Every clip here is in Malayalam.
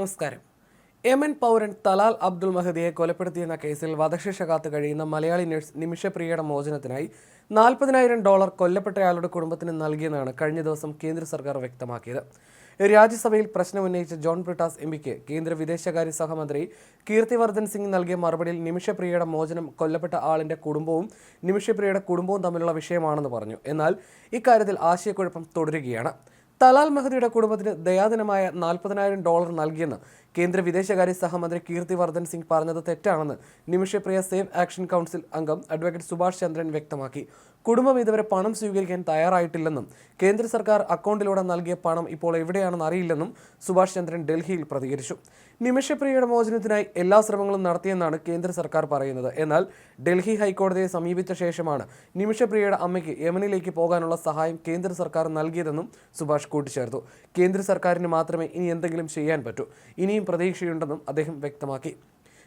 നമസ്കാരം. യമൻ പൗരൻ തലാൽ അബ്ദുൾ മഹദിയെ കൊലപ്പെടുത്തിയെന്ന കേസിൽ വധശിക്ഷ കാത്തു കഴിയുന്ന മലയാളി നഴ്സ് നിമിഷപ്രിയയുടെ മോചനത്തിനായി നാൽപ്പതിനായിരം ഡോളർ കൊല്ലപ്പെട്ടയാളുടെ കുടുംബത്തിന് നൽകിയെന്നാണ് കഴിഞ്ഞ ദിവസം കേന്ദ്ര സർക്കാർ വ്യക്തമാക്കിയത്. രാജ്യസഭയിൽ പ്രശ്നമുന്നയിച്ച ജോൺ ബ്രിട്ടാസ് എം പിക്ക് കേന്ദ്ര വിദേശകാര്യ സഹമന്ത്രി കീർത്തിവർദ്ധൻ സിംഗ് നൽകിയ മറുപടിയിൽ നിമിഷപ്രിയയുടെ മോചനം കൊല്ലപ്പെട്ട ആളിന്റെ കുടുംബവും നിമിഷപ്രിയയുടെ കുടുംബവും തമ്മിലുള്ള വിഷയമാണെന്ന് പറഞ്ഞു. എന്നാൽ ഇക്കാര്യത്തിൽ ആശയക്കുഴപ്പം തുടരുകയാണ്. തലാൽ മെഹദിയുടെ കുടുംബത്തിന് ദയാദിനമായ നാൽപ്പതിനായിരം ഡോളർ നൽകിയെന്ന് കേന്ദ്ര വിദേശകാര്യ സഹമന്ത്രി കീർത്തിവർദ്ധൻ സിംഗ് പറഞ്ഞത് തെറ്റാണെന്ന് നിമിഷപ്രിയ സേവ് ആക്ഷൻ കൗൺസിൽ അംഗം അഡ്വക്കേറ്റ് സുഭാഷ് ചന്ദ്രൻ വ്യക്തമാക്കി. കുടുംബം ഇതുവരെ പണം സ്വീകരിക്കാൻ തയ്യാറായിട്ടില്ലെന്നും കേന്ദ്ര സർക്കാർ അക്കൗണ്ടിലൂടെ നൽകിയ പണം ഇപ്പോൾ എവിടെയാണെന്ന് അറിയില്ലെന്നും സുഭാഷ് ചന്ദ്രൻ ഡൽഹിയിൽ പ്രതികരിച്ചു. നിമിഷപ്രിയയുടെ മോചനത്തിനായി എല്ലാ ശ്രമങ്ങളും നടത്തിയെന്നാണ് കേന്ദ്ര സർക്കാർ പറയുന്നത്. എന്നാൽ ഡൽഹി ഹൈക്കോടതിയെ സമീപിച്ച ശേഷമാണ് നിമിഷപ്രിയയുടെ അമ്മയ്ക്ക് യമനിലേക്ക് പോകാനുള്ള സഹായം കേന്ദ്ര സർക്കാർ നൽകിയതെന്നും സുഭാഷ് കൂട്ടിച്ചേർത്തു. കേന്ദ്ര സർക്കാരിന് മാത്രമേ ഇനി എന്തെങ്കിലും ചെയ്യാൻ പറ്റൂ. ഇനിയും പ്രതീക്ഷയുണ്ടെന്നും അദ്ദേഹം വ്യക്തമാക്കി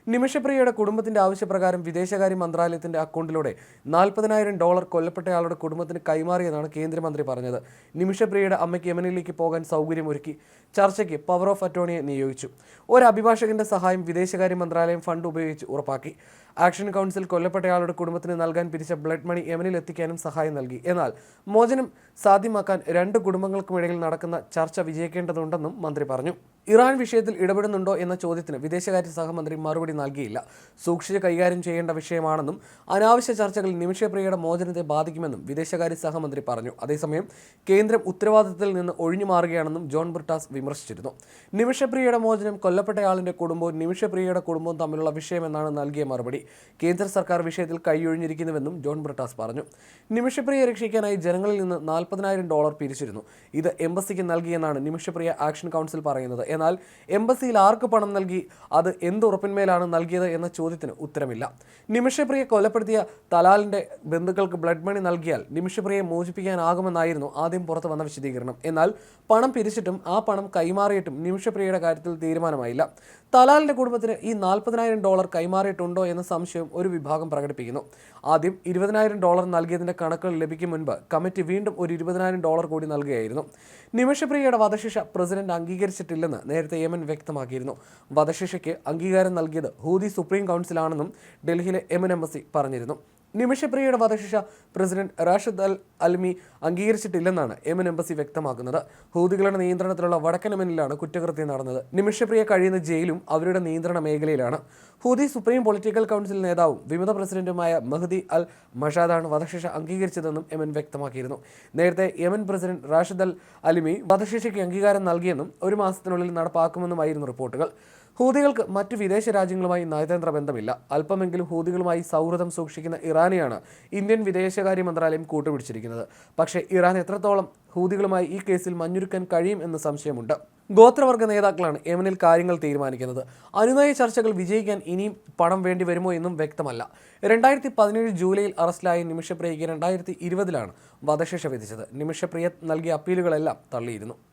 നിമിഷപ്രിയയുടെ കുടുംബത്തിന്റെ ആവശ്യപ്രകാരം വിദേശകാര്യ മന്ത്രാലയത്തിന്റെ അക്കൗണ്ടിലൂടെ നാൽപ്പതിനായിരം ഡോളർ കൊല്ലപ്പെട്ടയാളുടെ കുടുംബത്തിന് കൈമാറിയെന്നാണ് കേന്ദ്രമന്ത്രി പറഞ്ഞത്. നിമിഷപ്രിയയുടെ അമ്മയ്ക്ക് യമനിലേക്ക് പോകാൻ സൗകര്യമൊരുക്കി ചർച്ചയ്ക്ക് പവർ ഓഫ് അറ്റോർണിയെ നിയോഗിച്ചു. ഒരു അഭിഭാഷകന്റെ സഹായം വിദേശകാര്യ മന്ത്രാലയം ഫണ്ട് ഉപയോഗിച്ച് ഉറപ്പാക്കി. ആക്ഷൻ കൗൺസിൽ കൊല്ലപ്പെട്ടയാളുടെ കുടുംബത്തിന് നൽകാൻ പിരിച്ച ബ്ലഡ് മണി യമനിൽ എത്തിക്കാനും സഹായം നൽകി. എന്നാൽ മോചനം സാധ്യമാക്കാൻ രണ്ട് കുടുംബങ്ങൾക്കുമിടയിൽ നടക്കുന്ന ചർച്ച വിജയിക്കേണ്ടതുണ്ടെന്നും മന്ത്രി പറഞ്ഞു. ഇറാൻ വിഷയത്തിൽ ഇടപെടുന്നുണ്ടോ എന്ന ചോദ്യത്തിന് വിദേശകാര്യ സഹമന്ത്രി മറുപടി നൽകിയില്ല. സൂക്ഷിച്ച് കൈകാര്യം ചെയ്യേണ്ട വിഷയമാണെന്നും അനാവശ്യ ചർച്ചകൾ നിമിഷപ്രിയയുടെ മോചനത്തെ ബാധിക്കുമെന്നും വിദേശകാര്യ സഹമന്ത്രി പറഞ്ഞു. അതേസമയം കേന്ദ്രം ഉത്തരവാദിത്തത്തിൽ നിന്ന് ഒഴിഞ്ഞു മാറുകയാണെന്നും ജോൺ ബ്രിട്ടാസ് വിമർശിച്ചിരുന്നു. നിമിഷപ്രിയയുടെ മോചനം കൊല്ലപ്പെട്ടയാളിന്റെ കുടുംബവും നിമിഷപ്രിയയുടെ കുടുംബവും തമ്മിലുള്ള വിഷയമെന്നാണ് നൽകിയ മറുപടി. കേന്ദ്ര സർക്കാർ വിഷയത്തിൽ കൈയൊഴിഞ്ഞിരിക്കുന്നുവെന്നും ജോൺ ബ്രിട്ടാസ് പറഞ്ഞു. നിമിഷപ്രിയ രക്ഷിക്കാനായി ജനങ്ങളിൽ നിന്ന് നാൽപ്പതിനായിരം ഡോളർ പിരിച്ചിരുന്നു. ഇത് എംബസിക്ക് നൽകിയെന്നാണ് നിമിഷപ്രിയ ആക്ഷൻ കൗൺസിൽ പറയുന്നത്. എന്നാൽ എംബസിയിൽ ആർക്ക് പണം നൽകി? അത് എന്ത് ഉറപ്പിന്മേലാണ് നൽകിയത് എന്ന ചോദ്യത്തിന് ഉത്തരമില്ല. നിമിഷപ്രിയെ കൊലപ്പെടുത്തിയ തലാലിന്റെ ബന്ധുക്കൾക്ക് ബ്ലഡ് മണി നൽകിയാൽ നിമിഷപ്രിയെ മോചിപ്പിക്കാനാകുമെന്നായിരുന്നു ആദ്യം പുറത്തു വന്ന വിശദീകരണം. എന്നാൽ പണം പിരിച്ചിട്ടും ആ പണം കൈമാറിയിട്ടും നിമിഷപ്രിയയുടെ കാര്യത്തിൽ തീരുമാനമായില്ല. തലാലിന്റെ കുടുംബത്തിന് ഈ നാൽപ്പതിനായിരം ഡോളർ കൈമാറിയിട്ടുണ്ടോ എന്ന സംശയം ഒരു വിഭാഗം പ്രകടിപ്പിക്കുന്നു. ആദ്യം ഇരുപതിനായിരം ഡോളർ നൽകിയതിന്റെ കണക്കുകൾ ലഭിക്കും മുൻപ് കമ്മിറ്റി വീണ്ടും ഒരു ഇരുപതിനായിരം ഡോളർ കൂടി നൽകുകയായിരുന്നു. നിമിഷപ്രിയയുടെ വധശിക്ഷ പ്രസിഡന്റ് അംഗീകരിച്ചിട്ടില്ലെന്ന് നേരത്തെ യമൻ വ്യക്തമാക്കിയിരുന്നു. വധശിക്ഷയ്ക്ക് അംഗീകാരം നൽകിയത് ഹൂതി സുപ്രീം കൗൺസിലാണെന്നും ഡൽഹിയിലെ യമൻ എംബസി പറഞ്ഞിരുന്നു. നിമിഷപ്രിയയുടെ വധശിക്ഷ പ്രസിഡന്റ് റാഷിദ് അൽ അൽമി അംഗീകരിച്ചിട്ടില്ലെന്നാണ് യമൻ എംബസി വ്യക്തമാക്കുന്നത്. ഹൂതികളുടെ നിയന്ത്രണത്തിലുള്ള വടക്കൻ യമനിലാണ് കുറ്റകൃത്യം നടന്നത്. നിമിഷപ്രിയ കഴിയുന്ന ജയിലും അവരുടെ നിയന്ത്രണ മേഖലയിലാണ്. ഹൂതി സുപ്രീം പൊളിറ്റിക്കൽ കൗൺസിൽ നേതാവും വിമത പ്രസിഡന്റുമായ മഹദി അൽ മഷാദാണ് വധശിക്ഷ അംഗീകരിച്ചതെന്നും യമൻ വ്യക്തമാക്കിയിരുന്നു. നേരത്തെ Yemen president Rashid al Alimi വധശിക്ഷയ്ക്ക് അംഗീകാരം നൽകിയെന്നും ഒരു മാസത്തിനുള്ളിൽ നടപ്പാക്കുമെന്നുമായിരുന്നു റിപ്പോർട്ടുകൾ. ഹൂതികൾക്ക് മറ്റു വിദേശ രാജ്യങ്ങളുമായി നയതന്ത്ര ബന്ധമില്ല. അല്പമെങ്കിലും ഹൂതികളുമായി സൗഹൃദം സൂക്ഷിക്കുന്ന ഇറാനെയാണ് ഇന്ത്യൻ വിദേശകാര്യ മന്ത്രാലയം കൂട്ടുപിടിച്ചിരിക്കുന്നത്. പക്ഷേ ഇറാൻ എത്രത്തോളം ഹൂതികളുമായി ഈ കേസിൽ മഞ്ഞുരുക്കാൻ കഴിയും എന്ന് സംശയമുണ്ട്. ഗോത്രവർഗ നേതാക്കളാണ് യമനിൽ കാര്യങ്ങൾ തീരുമാനിക്കുന്നത്. അനുനയ ചർച്ചകൾ വിജയിക്കാൻ ഇനിയും പണം വേണ്ടി വരുമോ എന്നും വ്യക്തമല്ല. രണ്ടായിരത്തി പതിനേഴ് ജൂലൈയിൽ അറസ്റ്റിലായ നിമിഷപ്രിയയ്ക്ക് രണ്ടായിരത്തി ഇരുപതിലാണ് വധശിക്ഷ വിധിച്ചത്. നിമിഷപ്രിയ നൽകിയ അപ്പീലുകളെല്ലാം തള്ളിയിരുന്നു.